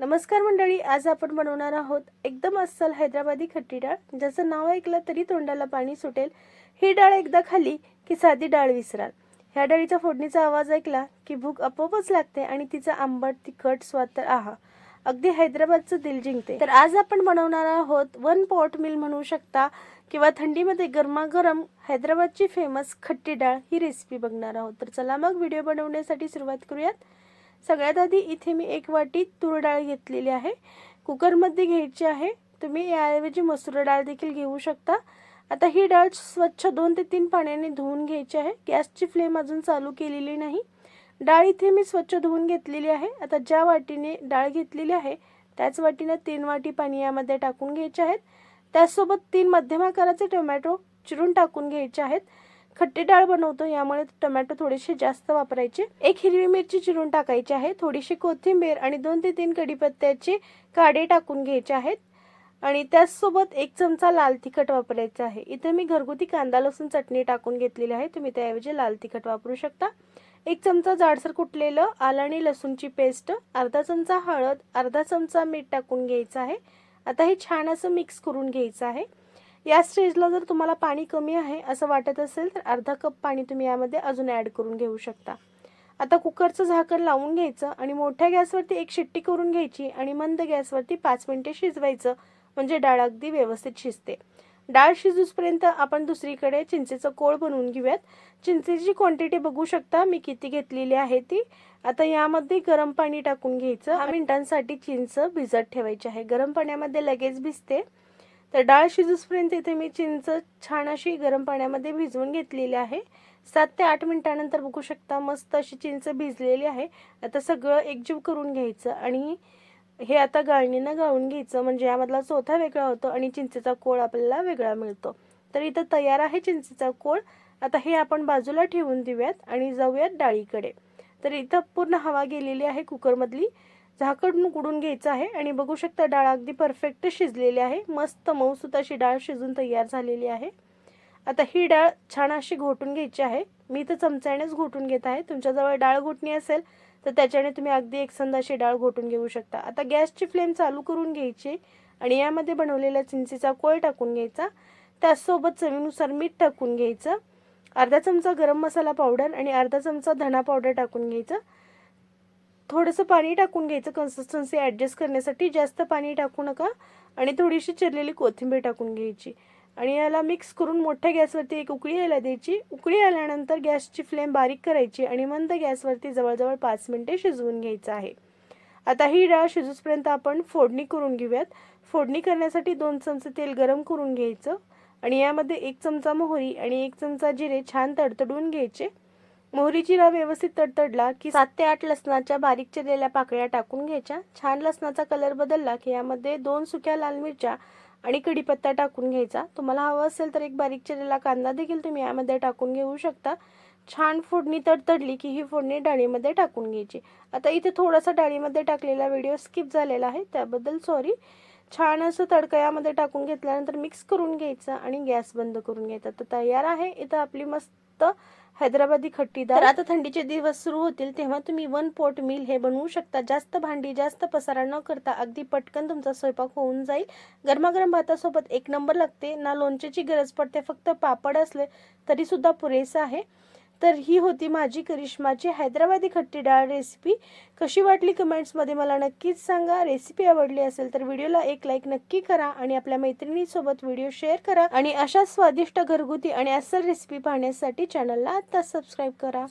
नमस्कार मंडळी आज आपण बनवणार आहोत एकदम अस्सल हैदराबादी खट्टी डाळ. ज्याचं नाव ऐकलं तरी तोंडाला पाणी सुटेल. ही डाळ एकदा खाली की साधी डाळ विसराल. ह्या डाळीच्या फोडणीचा आवाज ऐकला की भूक आपोआपच लागते आणि तिचा आंबट तिखट स्वाद तर आहा. अगदी हैदराबादचं दिल जिंकते. तर आज आपण बनवणार आहोत वन पॉट मिल म्हणू शकता किंवा थंडीमध्ये गरमागरम हैदराबादची फेमस खट्टी डाळ ही रेसिपी बघणार आहोत. तर चला मग व्हिडिओ बनवण्यासाठी सुरुवात करूयात. सगळ्यात आधी इथे मी एक वाटी तूर डाळ घेतलेली आहे. कुकरमध्ये घ्यायची आहे. तुम्ही याऐवजी मसूर डाळ देखील घेऊ शकता. आता ही डाळ स्वच्छ दोन ते तीन पाण्याने धुवून घ्यायची आहे. गॅसची फ्लेम अजून चालू केलेली नाही. डाळ इथे मी स्वच्छ धुवून घेतलेली आहे. आता ज्या वाटीने डाळ घेतलेली आहे त्याच वाटीने तीन वाटी पाणी यामध्ये टाकून घ्यायचे आहेत. त्याचसोबत तीन मध्यम आकाराचे टोमॅटो चिरून टाकून घ्यायचे आहेत. खट्टी डाळ बनवतो यामुळे टोमॅटो थोडेसे जास्त वापरायचे. एक हिरवी मिरची चिरून टाकायची आहे. थोडीशी कोथिंबीर आणि दोन ते तीन कढीपत्त्याचे काडे टाकून घ्यायचे आहेत. आणि त्याचसोबत एक चमचा लाल तिखट वापरायचं आहे. इथे मी घरगुती कांदा लसूण चटणी टाकून घेतलेली आहे. तुम्ही त्याऐवजी लाल तिखट वापरू शकता. एक चमचा जाडसर कुटलेलं आलं आणि लसूणची पेस्ट अर्धा चमचा हळद अर्धा चमचा मीठ टाकून घ्यायचं आहे. आता हे छान असं मिक्स करून घ्यायचं आहे. या स्टेजला जर तुम्हाला पाणी कमी आहे असं वाटत असेल तर अर्धा कप पाणी तुम्ही यामध्ये अजून ॲड करून घेऊ शकता. आता कुकरचं झाकण लावून घ्यायचं आणि मोठ्या गॅसवरती एक शिट्टी करून घ्यायची आणि मंद गॅसवरती पाच मिनिटे शिजवायचं म्हणजे डाळ अगदी व्यवस्थित शिजते. डाळ शिजूसपर्यंत आपण दुसरीकडे चिंचेचं कोळ बनवून घेऊयात. चिंचेची क्वांटिटी बघू शकता मी किती घेतलेली आहे ती. आता यामध्ये गरम पाणी टाकून घ्यायचं. मिनिटांसाठी चिंच भिजत ठेवायची आहे. गरम पाण्यामध्ये लगेच भिजते. तर डाळ शिजूसपर्यंत इथे मी चिंच छान अशी गरम पाण्यामध्ये भिजवून घेतलेली आहे. सात ते आठ मिनिटानंतर बघू शकता मस्त अशी चिंच भिजलेली आहे. आता सगळं एकजीव करून घ्यायचं आणि हे आता गाळणीनं गाळून घ्यायचं. म्हणजे यामधला चोथा वेगळा होतो आणि चिंचेचा कोळ आपल्याला वेगळा मिळतो. तर इथं तयार आहे चिंचेचा कोळ. आता हे आपण बाजूला ठेवून देऊयात आणि जाऊयात डाळीकडे. तर इथं पूर्ण हवा गेलेली आहे कुकरमधली. झाकण उकडून घ्यायचं आहे आणि बघू शकता डाळ अगदी परफेक्ट शिजलेली आहे. मस्त मऊसूत अशी डाळ शिजून तयार झालेली आहे. आता ही डाळ छान अशी घोटून घ्यायची आहे. मी तर चमच्यानेच घोटून घेत आहे. तुमच्याजवळ डाळ घोटणी असेल तर त्याच्याने तुम्ही अगदी एकसंद अशी डाळ घोटून घेऊ शकता. आता गॅसची फ्लेम चालू करून घ्यायची आणि यामध्ये बनवलेला चिंचेचा कोळ टाकून घ्यायचा. त्याचसोबत चवीनुसार मीठ टाकून घ्यायचं. अर्धा चमचा गरम मसाला पावडर आणि अर्धा चमचा धना पावडर टाकून घ्यायचं. थोडंसं पाणी टाकून घ्यायचं. कन्सिस्टन्सी ॲडजस्ट करण्यासाठी जास्त पाणी टाकू नका. आणि थोडीशी चिरलेली कोथिंबीर टाकून घ्यायची. आणि याला मिक्स करून मोठ्या गॅसवरती एक उकळी यायला द्यायची. उकळी आल्यानंतर गॅसची फ्लेम बारीक करायची आणि मंद गॅसवरती जवळजवळ पाच मिनटे शिजवून घ्यायचं आहे. आता ही डाळ शिजूसपर्यंत आपण फोडणी करून घेऊयात. फोडणी करण्यासाठी दोन चमचे तेल गरम करून घ्यायचं. आणि यामध्ये एक चमचा मोहरी आणि एक चमचा जिरे छान तडतडून घ्यायचे. मोहरीची राव व्यवस्थित तडतडला की सात ते आठ लसणाच्या बारीक चिरलेल्या पाकळ्या टाकून घ्यायच्या. छान लसणाचा कलर बदलला की यामध्ये दोन सुक्या लाल मिरच्या आणि कढीपत्ता टाकून घ्यायचा. तुम्हाला हवं असेल तर एक बारीक चिरलेला कांदा देखील तुम्ही यामध्ये टाकून घेऊ शकता. छान फोडणी तडतडली की ही फोडणी डाळीमध्ये टाकून घ्यायची. आता इथे थोडासा डाळीमध्ये टाकलेला व्हिडिओ स्किप झालेला आहे त्याबद्दल सॉरी छान असं तडका यामध्ये टाकून घेतल्यानंतर मिक्स करून घ्यायचं आणि गॅस बंद करून घ्यायचा. तर तयार आहे. इथं आपली मस्त हैदराबादी खट्टीदार. आता थंडीचे दिवस सुरू होतील तेव्हा तुम्ही वन पोट मिल हे बनवू शकता. जास्त भांडी जास्त पसारा न करता अगदी पटकन तुमचा स्वयंपाक होऊन जाईल. गरमागरम भातासोबत एक नंबर लागते. ना लोणच्याची गरज पडते फक्त पापड असले तरी सुद्धा पुरेसं आहे. तर ही होती माझी करिश्माची हैदराबादी खट्टी डाळ रेसिपी कशी वाटली कमेंट्समध्ये मला नक्कीच सांगा. रेसिपी आवडली असेल तर व्हिडिओला एक लाईक नक्की करा आणि आपल्या मैत्रिणीसोबत व्हिडिओ शेअर करा. आणि अशा स्वादिष्ट घरगुती आणि अस्सल रेसिपी पाहण्यासाठी चॅनलला आत्ताच सबस्क्राईब करा.